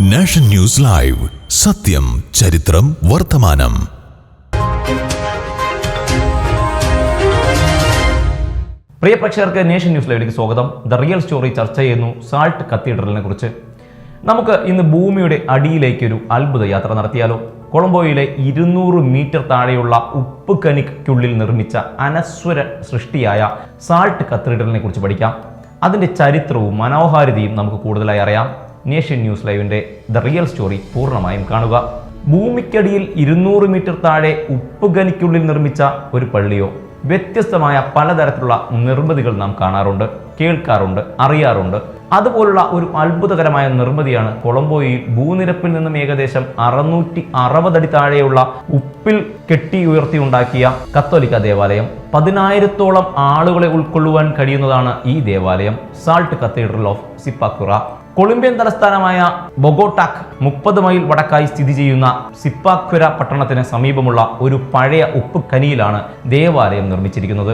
Nation news live. സത്യം ചരിത്രം വർത്തമാനം. പ്രിയ പ്രേക്ഷകർക്ക് നേഷൻ ന്യൂസ് ലൈവിലേക്ക് സ്വാഗതം. ദ റിയൽ സ്റ്റോറി ചർച്ച ചെയ്യുന്നു സാൾട്ട് കത്തീഡ്രലിനെ കുറിച്ച്. നമുക്ക് ഇന്ന് ഭൂമിയുടെ അടിയിലേക്ക് ഒരു അത്ഭുത യാത്ര നടത്തിയാലോ? കൊളംബോയിലെ ഇരുന്നൂറ് മീറ്റർ താഴെയുള്ള ഉപ്പ് കനിക്കുള്ളിൽ നിർമ്മിച്ച അനസ്വര സൃഷ്ടിയായ സാൾട്ട് കത്തീഡ്രലിനെ കുറിച്ച് പഠിക്കാം. അതിന്റെ ചരിത്രവും മനോഹാരിതയും നമുക്ക് കൂടുതലായി അറിയാം. നേഷൻ ന്യൂസ് ലൈവിന്റെ ദ റിയൽ സ്റ്റോറി പൂർണമായും കാണുക. ഭൂമിക്കടിയിൽ ഇരുന്നൂറ് മീറ്റർ താഴെ ഉപ്പുകനിക്കുള്ളിൽ നിർമ്മിച്ച ഒരു പള്ളിയോ വ്യത്യസ്തമായ പലതരത്തിലുള്ള നിർമ്മിതികൾ നാം കാണാറുണ്ട് കേൾക്കാറുണ്ട് അറിയാറുണ്ട്. അതുപോലുള്ള ഒരു അത്ഭുതകരമായ നിർമ്മിതിയാണ് കൊളംബോയിൽ ഭൂനിരപ്പിൽ നിന്നും ഏകദേശം അറുന്നൂറ്റി അറുപതടി താഴെയുള്ള ഉപ്പിൽ കെട്ടി ഉയർത്തി ഉണ്ടാക്കിയ കത്തോലിക്ക ദേവാലയം. പതിനായിരത്തോളം ആളുകളെ ഉൾക്കൊള്ളുവാൻ കഴിയുന്നതാണ് ഈ ദേവാലയം. Salt cathedral of Zipaquira Colombian തലസ്ഥാനമായ ബൊഗോട്ടാക് മുപ്പത് മൈൽ വടക്കായി സ്ഥിതി ചെയ്യുന്ന സിപ്പാക്വര പട്ടണത്തിന് സമീപമുള്ള ഒരു പഴയ ഉപ്പ് ഖനിയിലാണ് ദേവാലയം നിർമ്മിച്ചിരിക്കുന്നത്.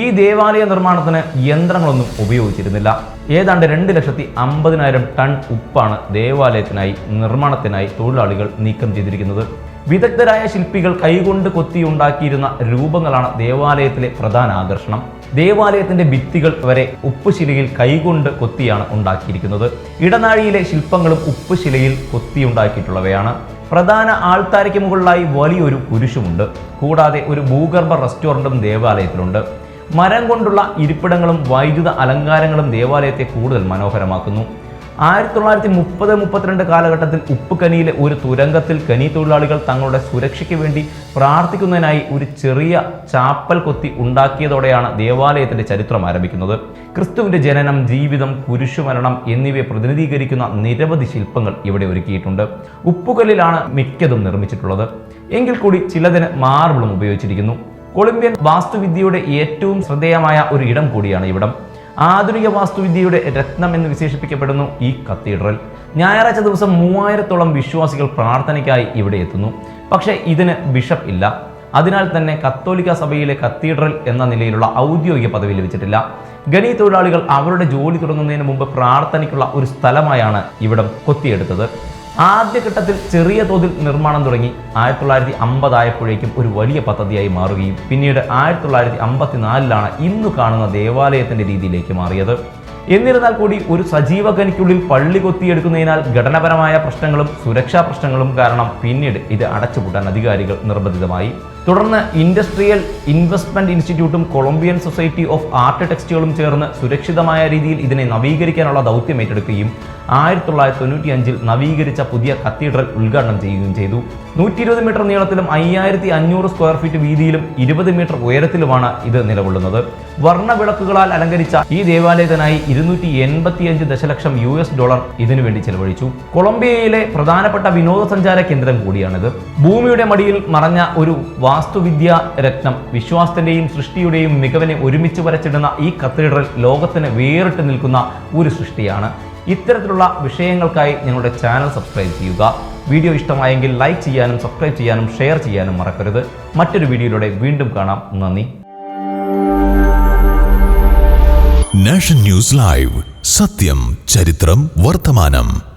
ഈ ദേവാലയ നിർമ്മാണത്തിന് യന്ത്രങ്ങളൊന്നും ഉപയോഗിച്ചിരുന്നില്ല. ഏതാണ്ട് രണ്ട് ലക്ഷത്തി അമ്പതിനായിരം ടൺ ഉപ്പാണ് ദേവാലയത്തിനായി നിർമ്മാണത്തിനായി തൊഴിലാളികൾ നീക്കം ചെയ്തിരിക്കുന്നത്. വിദഗ്ധരായ ശില്പികൾ കൈകൊണ്ട് കൊത്തിയുണ്ടാക്കിയിരുന്ന രൂപങ്ങളാണ് ദേവാലയത്തിലെ പ്രധാന ആകർഷണം. ദേവാലയത്തിന്റെ ഭിത്തികൾ വരെ ഉപ്പുശിലയിൽ കൈകൊണ്ട് കൊത്തിയാണ് ഉണ്ടാക്കിയിരിക്കുന്നത്. ഇടനാഴിയിലെ ശില്പങ്ങളും ഉപ്പുശിലയിൽ കൊത്തിയുണ്ടാക്കിയിട്ടുള്ളവയാണ്. പ്രധാന ആൾത്താരയ്ക്ക് മുകളിലായി വലിയൊരു കുരിശുമുണ്ട്. കൂടാതെ ഒരു ഭൂഗർഭ റെസ്റ്റോറന്റും ദേവാലയത്തിലുണ്ട്. മരം കൊണ്ടുള്ള ഇരിപ്പിടങ്ങളും വൈദ്യുത അലങ്കാരങ്ങളും ദേവാലയത്തെ കൂടുതൽ മനോഹരമാക്കുന്നു. ആയിരത്തി തൊള്ളായിരത്തി മുപ്പത് മുപ്പത്തിരണ്ട് കാലഘട്ടത്തിൽ ഉപ്പുകനിയിലെ ഒരു തുരങ്കത്തിൽ കനി തൊഴിലാളികൾ തങ്ങളുടെ സുരക്ഷയ്ക്ക് വേണ്ടി പ്രാർത്ഥിക്കുന്നതിനായി ഒരു ചെറിയ ചാപ്പൽ കൊത്തി ഉണ്ടാക്കിയതോടെയാണ് ദേവാലയത്തിന്റെ ചരിത്രം ആരംഭിക്കുന്നത്. ക്രിസ്തുവിന്റെ ജനനം ജീവിതം കുരിശുമരണം എന്നിവയെ പ്രതിനിധീകരിക്കുന്ന നിരവധി ശില്പങ്ങൾ ഇവിടെ ഒരുക്കിയിട്ടുണ്ട്. ഉപ്പുകല്ലിലാണ് മിക്കതും നിർമ്മിച്ചിട്ടുള്ളത്. എങ്കിൽ കൂടി ചിലതിന് മാർബിളും ഉപയോഗിച്ചിരിക്കുന്നു. കൊളംബിയൻ വാസ്തുവിദ്യയുടെ ഏറ്റവും ശ്രദ്ധേയമായ ഒരു ഇടം കൂടിയാണ് ഇവിടം. ആധുനിക വാസ്തുവിദ്യയുടെ രത്നം എന്ന് വിശേഷിപ്പിക്കപ്പെടുന്നു ഈ കത്തീഡ്രൽ. ഞായറാഴ്ച ദിവസം മൂവായിരത്തോളം വിശ്വാസികൾ പ്രാർത്ഥനയ്ക്കായി ഇവിടെ എത്തുന്നു. പക്ഷേ ഇതിന് ബിഷപ്പ് ഇല്ല. അതിനാൽ തന്നെ കത്തോലിക്ക സഭയിലെ കത്തീഡ്രൽ എന്ന നിലയിലുള്ള ഔദ്യോഗിക പദവി ലഭിച്ചിട്ടില്ല. ഖനി തൊഴിലാളികൾ അവരുടെ ജോലി തുടങ്ങുന്നതിന് മുമ്പ് പ്രാർത്ഥനയ്ക്കുള്ള ഒരു സ്ഥലമായാണ് ഇവിടം കൊത്തിയെടുത്തത്. ആദ്യഘട്ടത്തിൽ ചെറിയ തോതിൽ നിർമ്മാണം തുടങ്ങി ആയിരത്തി തൊള്ളായിരത്തി അമ്പതായപ്പോഴേക്കും ഒരു വലിയ പദ്ധതിയായി മാറുകയും പിന്നീട് ആയിരത്തി തൊള്ളായിരത്തി അമ്പത്തിനാലിലാണ് ഇന്ന് കാണുന്ന ദേവാലയത്തിന്റെ രീതിയിലേക്ക് മാറിയത്. എന്നിരുന്നാൽ കൂടി ഒരു സജീവ ഖനിക്കുള്ളിൽ പള്ളി കൊത്തിയെടുക്കുന്നതിനാൽ ഘടനപരമായ പ്രശ്നങ്ങളും സുരക്ഷാ പ്രശ്നങ്ങളും കാരണം പിന്നീട് ഇത് അടച്ചുപൂട്ടാൻ അധികാരികൾ നിർബന്ധിതമായി. തുടർന്ന് ഇൻഡസ്ട്രിയൽ ഇൻവെസ്റ്റ്മെന്റ് ഇൻസ്റ്റിറ്റ്യൂട്ടും കൊളംബിയൻ സൊസൈറ്റി ഓഫ് ആർട്ട് ടെക്സ്റ്റുകളും ചേർന്ന് സുരക്ഷിതമായ രീതിയിൽ ഇതിനെ നവീകരിക്കാനുള്ള ദൗത്യം ഏറ്റെടുക്കുകയും ആയിരത്തി തൊള്ളായിരത്തി തൊണ്ണൂറ്റി അഞ്ചിൽ നവീകരിച്ച പുതിയ കത്തീഡ്രൽ ഉദ്ഘാടനം ചെയ്യുകയും ചെയ്തു. നൂറ്റി ഇരുപത് മീറ്റർ നീളത്തിലും അയ്യായിരത്തി അഞ്ഞൂറ് സ്ക്വയർ ഫീറ്റ് വീതിയിലും ഇരുപത് മീറ്റർ ഉയരത്തിലുമാണ് ഇത് നിലകൊള്ളുന്നത്. വർണവിളക്കുകളാൽ അലങ്കരിച്ച ഈ ദേവാലയത്തിനായി ഇരുന്നൂറ്റി എൺപത്തിയഞ്ച് ദശലക്ഷം യു എസ് ഡോളർ ഇതിനുവേണ്ടി ചെലവഴിച്ചു. കൊളംബിയയിലെ പ്രധാനപ്പെട്ട വിനോദസഞ്ചാര കേന്ദ്രം കൂടിയാണിത്. ഭൂമിയുടെ മടിയിൽ മറഞ്ഞ ഒരു വാസ്തുവിദ്യ രത്നം വിശ്വാസത്തിന്റെയും സൃഷ്ടിയുടെയും മികവിനെ ഒരുമിച്ച് വരച്ചിടുന്ന ഈ കത്തീഡ്രൽ ലോകത്തിന് വേറിട്ട് നിൽക്കുന്ന ഒരു സൃഷ്ടിയാണ്. ഇത്തരത്തിലുള്ള വിഷയങ്ങൾക്കായി ഞങ്ങളുടെ ചാനൽ സബ്സ്ക്രൈബ് ചെയ്യുക. വീഡിയോ ഇഷ്ടമായെങ്കിൽ ലൈക്ക് ചെയ്യാനും സബ്സ്ക്രൈബ് ചെയ്യാനും ഷെയർ ചെയ്യാനും മറക്കരുത്. മറ്റൊരു വീഡിയോയിലൂടെ വീണ്ടും കാണാം. നന്ദി. നാഷൻ ന്യൂസ് ലൈവ് സത്യം ചരിത്രം വർത്തമാനം